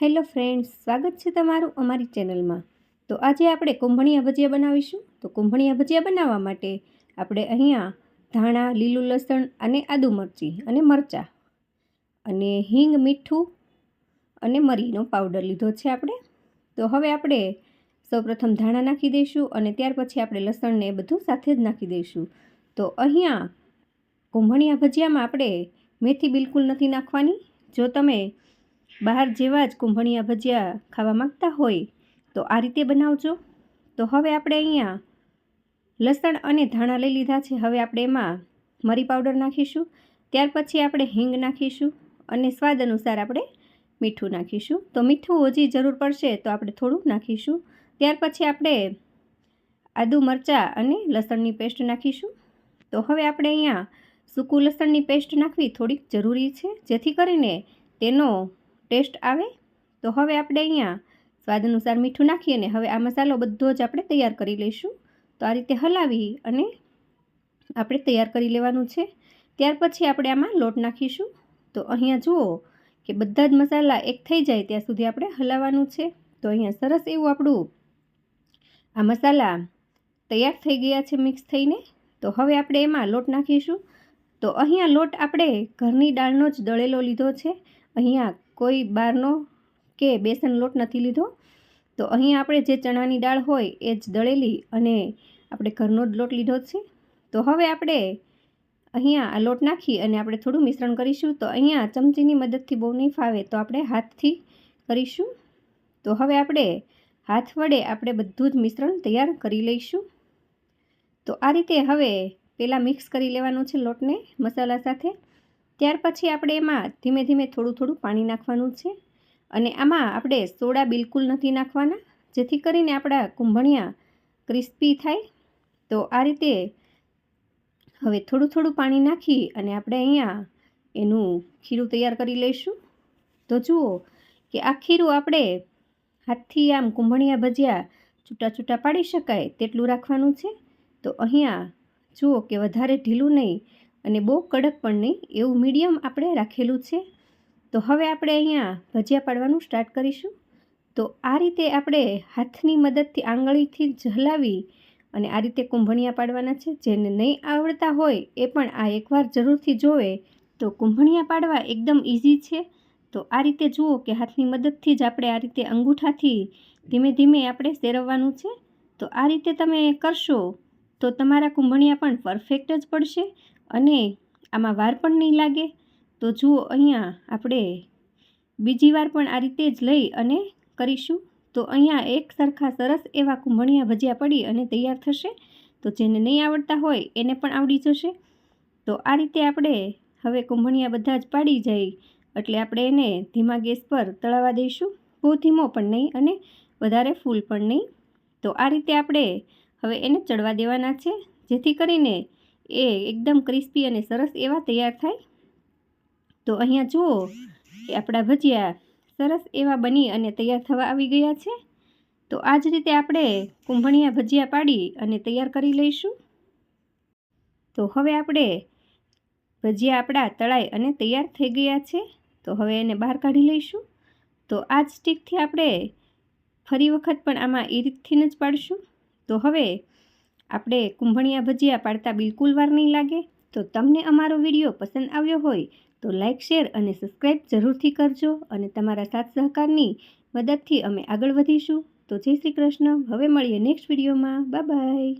Hello friends, સ્વાગત છે તમારું અમારી ચેનલમાં. તો આજે આપણે કુંભણીયા ભજીયા બનાવીશું. તો કુંભણીયા ભજીયા બનાવવા માટે આપણે અહીંયા ધાણા, લીલું લસણ અને આદુ મરચી અને મરચાં અને હિંગ, મીઠું અને મરીનો પાવડર લીધો છે આપણે. તો હવે આપણે સૌપ્રથમ ધાણા નાખી દઈશું અને ત્યાર પછી આપણે લસણને બધું સાથે જ નાખી દઈશું. તો અહીંયા કુંભણીયા ભજીયામાં આપણે મેથી બિલકુલ નથી નાખવાની. જો તમે બહાર જેવા જ કુંભણિયા ભજીયા ખાવા માંગતા હોય, તો આ રીતે બનાવજો. તો હવે આપણે અહીંયા લસણ અને ધાણા લઈ લીધા છે. હવે આપણે એમાં મરી પાવડર નાખીશું. ત્યાર પછી આપણે હિંગ નાખીશું અને સ્વાદ અનુસાર આપણે મીઠું નાખીશું. તો મીઠું હજી જરૂર પડશે તો આપણે થોડું નાખીશું. ત્યાર પછી આપણે આદુ મરચાં અને લસણની પેસ્ટ નાખીશું. તો હવે આપણે અહીંયા સૂકું લસણની પેસ્ટ નાખવી થોડીક જરૂરી છે. જેથી કરીને તેનો ટેસ્ટ આવે? તો હવે આપણે અહીંયા સ્વાદ અનુસાર મીઠું નાખી અને હવે આ મસાલો બધો જ આપણે તૈયાર કરી લઈશું. તો આ રીતે હલાવી અને આપણે તૈયાર કરી લેવાનું છે. ત્યાર પછી આપણે આમાં લોટ નાખીશું. તો અહીંયા જુઓ કે બધા જ મસાલા એક થઈ જાય ત્યાં સુધી આપણે હલાવવાનું છે. તો અહીંયા સરસ એવું આપણું આ મસાલા તૈયાર થઈ ગયા છે મિક્સ થઈને. તો હવે આપણે એમાં લોટ નાખીશું. તો અહીંયા લોટ આપણે ઘરની દાળનો જ દળેલો લીધો છે. અહીંયા કોઈ બહારનો કે બેસન લોટ નથી લીધો, તો અહીંયા આપણે જે ચણાની દાળ હોય એ જ દળેલી અને આપણે ઘરનો જ લોટ લીધો છે. તો હવે આપણે અહીંયા આ લોટ નાખી અને આપણે થોડું મિશ્રણ કરીશું. તો અહીંયા ચમચીની મદદથી બહુ નહીં ફાવે તો આપણે હાથથી કરીશું. તો હવે આપણે હાથ વડે આપણે બધું જ મિશ્રણ તૈયાર કરી લઈશું. તો આ રીતે હવે પહેલાં મિક્સ કરી લેવાનું છે લોટને મસાલા સાથે. ત્યાર પછી આપણે એમાં ધીમે ધીમે થોડું થોડું પાણી નાખવાનું છે અને આમાં આપણે સોડા બિલકુલ નથી નાખવાના. જેથી કરીને આપણા કુંભણિયા ક્રિસ્પી થાય. તો આ રીતે હવે થોડું થોડું પાણી નાખી અને આપણે અહીંયા એનું ખીરું તૈયાર કરી લઈશું. તો જુઓ કે આ ખીરું આપણે હાથથી આમ કુંભણિયા ભજીયા છૂટા છૂટા પાડી શકાય તેટલું રાખવાનું છે. તો અહીંયા જુઓ કે વધારે ઢીલું નહીં. અને બહુ કડક પણ નહીં, એવું મીડિયમ આપણે રાખેલું છે. તો હવે આપણે અહીંયા ભજીયા પાડવાનું સ્ટાર્ટ કરીશું. તો આ રીતે આપણે હાથની મદદથી આંગળીથી જ હલાવી અને આ રીતે કુંભણિયા પાડવાના છે. જેને નહીં આવડતા હોય એ પણ આ એકવાર જરૂરથી જોવે. તો કુંભણિયા પાડવા એકદમ ઇઝી છે. તો આ રીતે જુઓ કે હાથની મદદથી જ આપણે આ રીતે અંગૂઠાથી ધીમે ધીમે આપણે શેરવવાનું છે. તો આ રીતે તમે કરશો તો તમારા કુંભણિયા પણ પરફેક્ટ જ પડશે. અને આમાં વાર પણ નહીં લાગે, તો જુઓ અહીંયા આપણે બીજી વાર પણ આ રીતે જ લઈ અને કરીશું. તો અહીંયા એક સરખા સરસ એવા કુંભણિયા ભજીયા પડી અને તૈયાર થશે. તો જેને નહીં આવડતા હોય એને પણ આવડી જશે. તો આ રીતે આપણે હવે કુંભણિયા બધા જ પાડી જાય, એટલે આપણે એને ધીમા ગેસ પર તળાવવા દઈશું. બહુ ધીમો પણ નહીં અને વધારે ફૂલ પણ નહીં. તો આ રીતે આપણે હવે એને ચડવા દેવાના છે. જેથી કરીને એ એકદમ ક્રિસ્પી અને સરસ એવા તૈયાર થાય? તો અહીંયા જુઓ કે આપણા ભજીયા સરસ એવા બની અને તૈયાર થવા આવી ગયા છે. તો આ જ રીતે આપણે કુંભણિયા ભજીયા પાડી અને તૈયાર કરી લઈશું. તો હવે આપણે ભજીયા આપણા તળાઈ અને તૈયાર થઈ ગયા છે. તો હવે એને બહાર કાઢી લઈશું. તો આ જ સ્ટીકથી આપણે ફરી વખત પણ આમાં એ રીતથી જ પાડીશું. તો હવે આપણે કુંભણિયા ભજીયા પાડતા બિલકુલ વાર નહીં લાગે? તો તમને અમારો વીડિયો પસંદ આવ્યો હોય, તો લાઇક શેર અને સબસ્ક્રાઈબ જરૂરથી કરજો અને તમારા સાથ સહકારની મદદથી અમે આગળ વધીશું. તો જય શ્રી કૃષ્ણ. હવે મળીએ નેક્સ્ટ વિડીયોમાં. Bye bye.